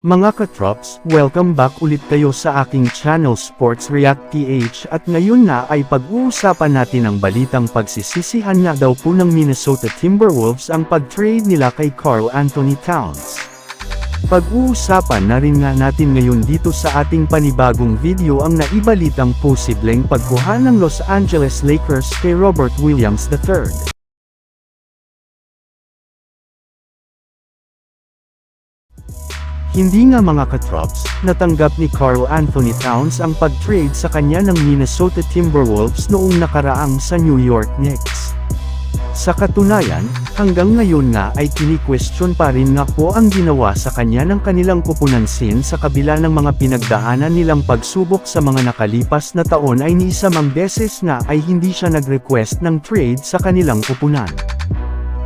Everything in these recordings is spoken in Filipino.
Mga katrops, welcome back ulit kayo sa aking channel Sports React PH at ngayon na ay pag-uusapan natin ang balitang pagsisisihan nga daw po ng Minnesota Timberwolves ang pag-trade nila kay Carl Anthony Towns. Pag-uusapan na rin nga natin ngayon dito sa ating panibagong video ang naibalitang posibleng pagkuha ng Los Angeles Lakers kay Robert Williams III. Hindi nga mga katrops, natanggap ni Carl Anthony Towns ang pag-trade sa kanya ng Minnesota Timberwolves noong nakaraang sa New York Knicks. Sa katunayan, hanggang ngayon nga ay kini-question pa rin nga po ang ginawa sa kanya ng kanilang kupunan sin sa kabila ng mga pinagdaanan nilang pagsubok sa mga nakalipas na taon ay ni isa mang beses nga ay hindi siya nag-request ng trade sa kanilang kupunan.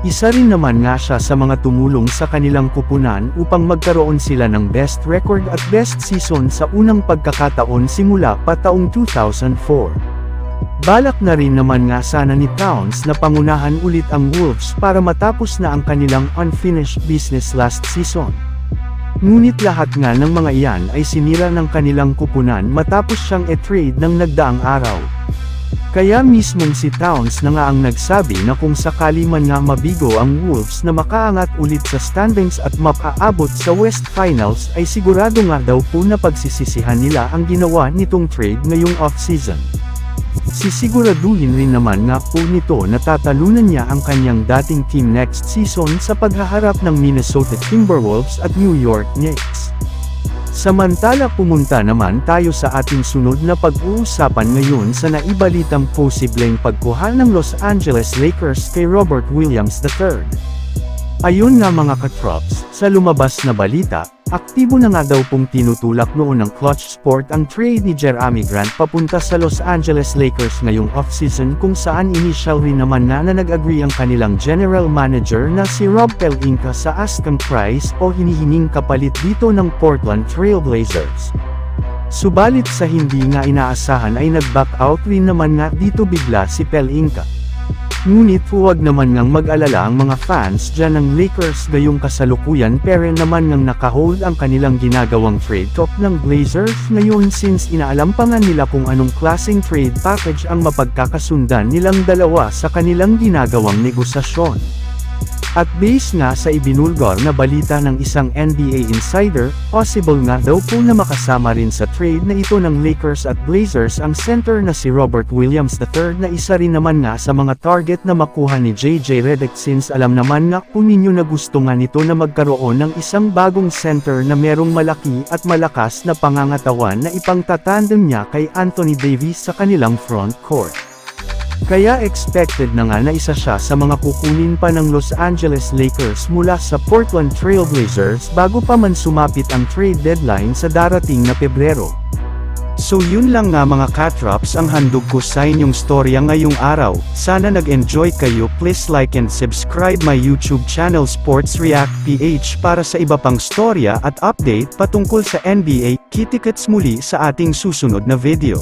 Isa rin naman nga siya sa mga tumulong sa kanilang kupunan upang magkaroon sila ng best record at best season sa unang pagkakataon simula pa taong 2004. Balak na rin naman nga sana ni Towns na pangunahan ulit ang Wolves para matapos na ang kanilang unfinished business last season. Ngunit lahat nga ng mga iyan ay sinira ng kanilang kupunan matapos siyang e-trade ng nagdaang araw. Kaya mismong si Towns na nga ang nagsabi na kung sakali man nga mabigo ang Wolves na makaangat ulit sa standings at mapaabot sa West Finals ay sigurado nga daw po na pagsisisihan nila ang ginawa nitong trade ngayong off-season. Sisiguraduhin rin naman nga po nito na tatalunan niya ang kanyang dating team next season sa paghaharap ng Minnesota Timberwolves at New York Knicks. Samantala pumunta naman tayo sa ating sunod na pag-uusapan ngayon sa naibalitang posibleng pagkuha ng Los Angeles Lakers kay Robert Williams III. Ayun nga mga katrops, sa lumabas na balita, aktibo na nga daw pong tinutulak noon ng Clutch Sport ang trade ni Jeremy Grant papunta sa Los Angeles Lakers ngayong offseason kung saan initial rin naman na na nag-agree ang kanilang general manager na si Rob Pelinka sa asking price o hinihining kapalit dito ng Portland Trail Blazers. Subalit sa hindi nga inaasahan ay nag-back out rin naman nga dito bigla si Pelinka. Ngunit huwag naman ngang mag-alala ang mga fans dyan ng Lakers gayong kasalukuyan pero naman ngang nakahold ang kanilang ginagawang trade talk ng Blazers ngayon since inaalam pa nga nila kung anong klaseng trade package ang mapagkakasundan nilang dalawa sa kanilang ginagawang negosasyon. At base nga sa ibinulgar na balita ng isang NBA insider, possible nga daw po na makasama rin sa trade na ito ng Lakers at Blazers ang center na si Robert Williams III na isa rin naman nga sa mga target na makuha ni JJ Redick since alam naman nga po ninyo na gusto nga nito na magkaroon ng isang bagong center na merong malaki at malakas na pangangatawan na ipangtatandem niya kay Anthony Davis sa kanilang front court. Kaya expected na nga na isa siya sa mga kukunin pa ng Los Angeles Lakers mula sa Portland Trail Blazers bago pa man sumapit ang trade deadline sa darating na Pebrero. So yun lang nga mga katrops ang handog ko sa inyong storya ngayong araw, sana nag-enjoy kayo please like and subscribe my YouTube channel Sports React PH para sa iba pang storya at update patungkol sa NBA, kitikets muli sa ating susunod na video.